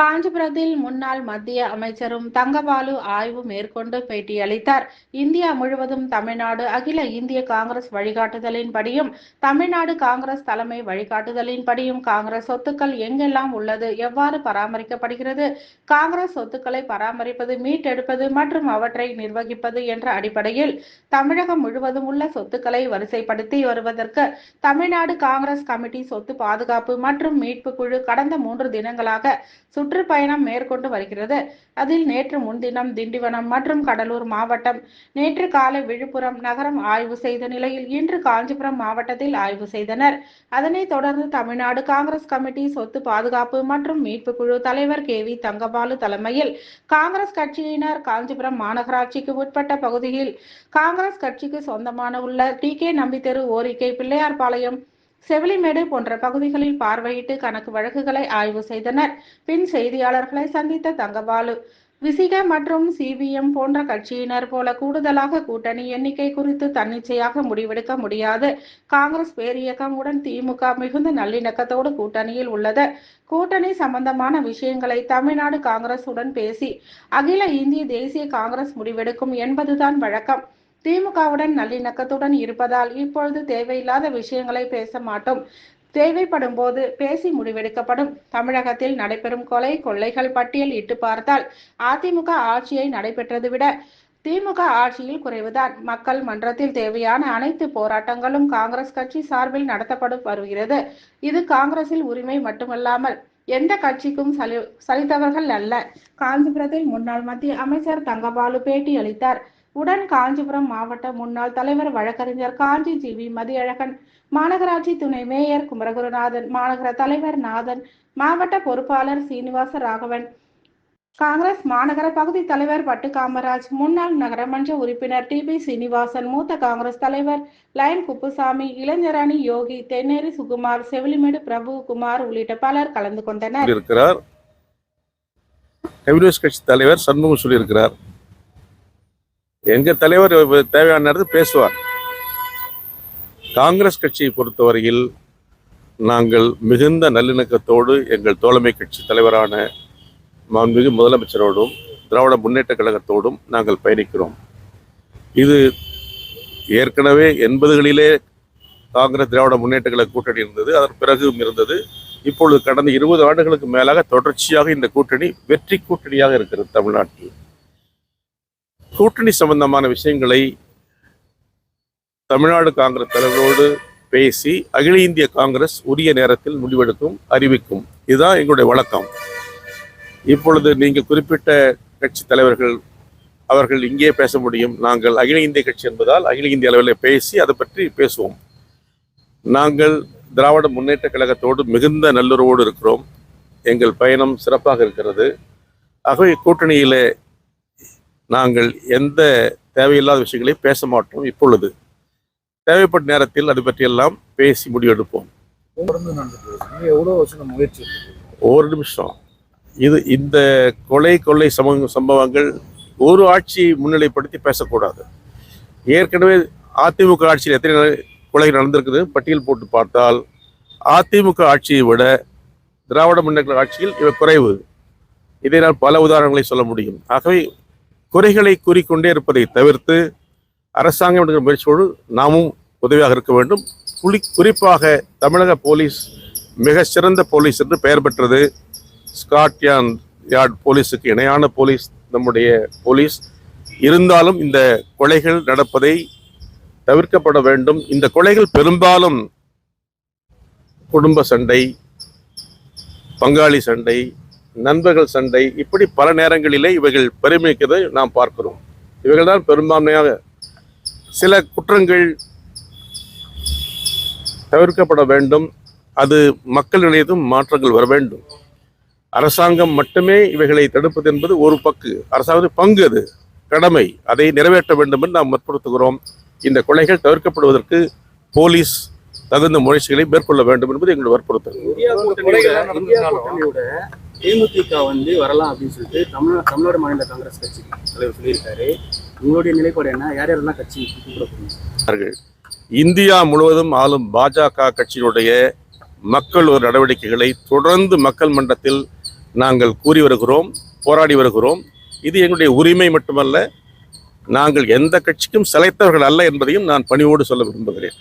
காஞ்சிபுரத்தில் முன்னாள் மத்திய அமைச்சரும் தங்கபாலு ஆய்வு மேற்கொண்டு பேட்டியளித்தார். இந்தியா முழுவதும் தமிழ்நாடு அகில இந்திய காங்கிரஸ் வழிகாட்டுதலின்படியும் தமிழ்நாடு காங்கிரஸ் தலைமை வழிகாட்டுதலின்படியும் காங்கிரஸ் சொத்துக்கள் எங்கெல்லாம் உள்ளது எவ்வாறு பராமரிக்கப்படுகிறது காங்கிரஸ் சொத்துக்களை பராமரிப்பது மீட்டெடுப்பது மற்றும் அவற்றை நிர்வகிப்பது என்ற அடிப்படையில் தமிழகம் முழுவதும் உள்ள சொத்துக்களை வரிசைப்படுத்தி வருவதற்கு தமிழ்நாடு காங்கிரஸ் கமிட்டி சொத்து பாதுகாப்பு மற்றும் மீட்பு குழு கடந்த மூன்று தினங்களாக சுற்றுப்பயணம் மேற்கொண்டு வருகிறது. அதில் நேற்று முன்தினம் திண்டிவனம் மற்றும் கடலூர் மாவட்டம் நேற்று காலை விழுப்புரம் நகரம் ஆய்வு செய்த நிலையில் இன்று காஞ்சிபுரம் மாவட்டத்தில் ஆய்வு செய்தனர். அதனைத் தொடர்ந்து தமிழ்நாடு காங்கிரஸ் கமிட்டி சொத்து பாதுகாப்பு மற்றும் மீட்பு குழு தலைவர் கே வி தங்கபாலு தலைமையில் காங்கிரஸ் கட்சியினர் காஞ்சிபுரம் மாநகராட்சிக்கு உட்பட்ட பகுதியில் காங்கிரஸ் கட்சிக்கு சொந்தமான உள்ள டி கே நம்பித்தெரு ஓரிக்கை பிள்ளையார்பாளையம் செவிலிமேடு போன்ற பகுதிகளில் பார்வையிட்டு கணக்கு வழக்குகளை ஆய்வு செய்தனர். பின் செய்தியாளர்களை சந்தித்த தங்கபாலு விசிக மற்றும் சிபிஎம் போன்ற கட்சியினர் போல கூடுதலாக கூட்டணி எண்ணிக்கை குறித்து தன்னிச்சையாக முடிவெடுக்க முடியாது. காங்கிரஸ் பேரியக்கம் உடன் திமுக மிகுந்த நல்லிணக்கத்தோடு கூட்டணியில் உள்ளது. கூட்டணி சம்பந்தமான விஷயங்களை தமிழ்நாடு காங்கிரஸுடன் பேசி அகில இந்திய தேசிய காங்கிரஸ் முடிவெடுக்கும் என்பதுதான் வழக்கம். திமுகவுடன் நல்லிணக்கத்துடன் இருப்பதால் இப்பொழுது தேவையில்லாத விஷயங்களை பேச மாட்டோம். தேவைப்படும் போது பேசி முடிவெடுக்கப்படும். தமிழகத்தில் நடைபெறும் கொலை கொள்ளைகள் பட்டியல் இட்டு பார்த்தால் அதிமுக ஆட்சியை நடைபெற்றது விட திமுக ஆட்சியில் குறைவுதான். மக்கள் மன்றத்தில் தேவையான அனைத்து போராட்டங்களும் காங்கிரஸ் கட்சி சார்பில் நடத்தப்படும் வருகிறது. இது காங்கிரசில் உரிமை மட்டுமல்லாமல் எந்த கட்சிக்கும் சலி சலித்தவர்கள் அல்ல. காஞ்சிபுரத்தில் முன்னாள் மத்திய அமைச்சர் தங்கபாலு பேட்டி அளித்தார் உடன் காஞ்சிபுரம் மாவட்ட முன்னாள் தலைவர் வழக்கறிஞர் காஞ்சி ஜிவி மதியழகன் மாநகராட்சி துணை மேயர் குமரகுருநாதன் மாநகர தலைவர் நாதன் மாவட்ட பொறுப்பாளர் சீனிவாச ராகவன் காங்கிரஸ் மாநகர பகுதி தலைவர் பட்டு காமராஜ் முன்னாள் நகரமன்ற உறுப்பினர் டி பி சீனிவாசன் மூத்த காங்கிரஸ் தலைவர் லயன் குப்புசாமி இளைஞரணி யோகி தென்னேரி சுகுமார் செவிலிமேடு பிரபு குமார் உள்ளிட்ட பலர் கலந்து கொண்டனர். இருக்கிறார் கம்யூனிஸ்ட் கட்சி தலைவர் சண்முகம் சொல்லியிருக்கிறார். எங்க தலைவர் தேவையான நேரத்தில் பேசுவார். காங்கிரஸ் கட்சியை பொறுத்தவரையில் நாங்கள் மிகுந்த நல்லிணக்கத்தோடு எங்கள் தோழமை கட்சி தலைவரான மாண்புமிகு முதலமைச்சரோடும் திராவிட முன்னேற்ற கழகத்தோடும் நாங்கள் பயணிக்கிறோம். இது ஏற்கனவே எண்பதுகளிலே காங்கிரஸ் திராவிட முன்னேற்ற கழக கூட்டணி இருந்தது அதன் பிறகும் இருந்தது. இப்பொழுது கடந்த இருபது ஆண்டுகளுக்கு மேலாக தொடர்ச்சியாக இந்த கூட்டணி வெற்றி கூட்டணியாக இருக்கிறது தமிழ்நாட்டில். கூட்டணி சம்பந்தமான விஷயங்களை தமிழ்நாடு காங்கிரஸ் தலைவரோடு பேசி அகில இந்திய காங்கிரஸ் உரிய நேரத்தில் முடிவெடுக்கும் அறிவிக்கும். இதுதான் எங்களுடைய வழக்கம். இப்பொழுது நீங்கள் குறிப்பிட்ட கட்சி தலைவர்கள் அவர்கள் இங்கே பேச முடியும். நாங்கள் அகில இந்திய கட்சி என்பதால் அகில இந்திய அளவில் பேசி அதை பற்றி பேசுவோம். நாங்கள் திராவிட முன்னேற்ற கழகத்தோடு மிகுந்த நல்லுறவோடு இருக்கிறோம். எங்கள் பயணம் சிறப்பாக இருக்கிறது. ஆகவே கூட்டணியிலே நாங்கள் எந்த தேவையில்லாத விஷயங்களை பேச மாட்டோம் இப்பொழுது. தேவைப்பட்ட நேரத்தில் அது பற்றியெல்லாம் பேசி முடிவெடுப்போம்? ஒரு நிமிஷம். இது இந்த கொலை கொள்ளை சம சம்பவங்கள் ஒரு ஆட்சியை முன்னிலைப்படுத்தி பேசக்கூடாது. ஏற்கனவே அதிமுக ஆட்சியில் எத்தனை கொலை நடந்திருக்குது? பட்டியல் போட்டு பார்த்தால் அதிமுக ஆட்சியை விட திராவிட முன்னேற்ற ஆட்சியில் இவை குறைவு. இதை நான் பல உதாரணங்களை சொல்ல முடியும். ஆகவே குறைகளை கூறிக்கொண்டே இருப்பதை தவிர்த்து அரசாங்கம் எடுக்கிற முயற்சியோடு நாமும் உதவியாக இருக்க வேண்டும். புலி குறிப்பாக தமிழக போலீஸ் மிக சிறந்த போலீஸ் என்று பெயர் பெற்றது. ஸ்காட்யான் யார்ட் போலீஸுக்கு இணையான போலீஸ் நம்முடைய போலீஸ். இருந்தாலும் இந்த கொலைகள் நடப்பதை தவிர்க்கப்பட வேண்டும். இந்த கொலைகள் பெரும்பாலும் குடும்ப சண்டை பங்காளி சண்டை நண்பர்கள் சண்டை இப்படி பல நேரங்களிலே இவைகள் பெருமிக்கிறதை நாம் பார்க்கிறோம். இவைகள் தான் பெரும்பான்மையாக சில குற்றங்கள் தவிர்க்கப்பட வேண்டும். அது மக்களிடையதும் மாற்றங்கள் வர வேண்டும். அரசாங்கம் மட்டுமே இவைகளை தடுப்பது என்பது ஒரு பக்கு. அரசாங்கத்தின் பங்கு அது கடமை. அதை நிறைவேற்ற வேண்டும் என்று நாம் வற்புறுத்துகிறோம். இந்த கொலைகள் தவிர்க்கப்படுவதற்கு போலீஸ் தகுந்த முயற்சிகளை மேற்கொள்ள வேண்டும் என்பது எங்களுடைய வற்புறுத்தல் தேமுதிக வந்து வரலாம் அப்படின்னு சொல்லிட்டு தமிழ் தமிழ்நாடு மாநில காங்கிரஸ் கட்சி தலைவர் சொல்லியிருக்காரு. உங்களுடைய நிலைப்பாடு என்ன? யார் யாரெல்லாம் கட்சி கூப்பிட இந்தியா முழுவதும் ஆளும் பாஜக கட்சியினுடைய மக்கள் ஒரு நடவடிக்கைகளை தொடர்ந்து மக்கள் மன்றத்தில் நாங்கள் கூறி வருகிறோம் போராடி வருகிறோம். இது எங்களுடைய உரிமை மட்டுமல்ல நாங்கள் எந்த கட்சிக்கும் சிலைத்தவர்கள் அல்ல என்பதையும் நான் பணிவோடு சொல்ல விரும்புகிறேன்.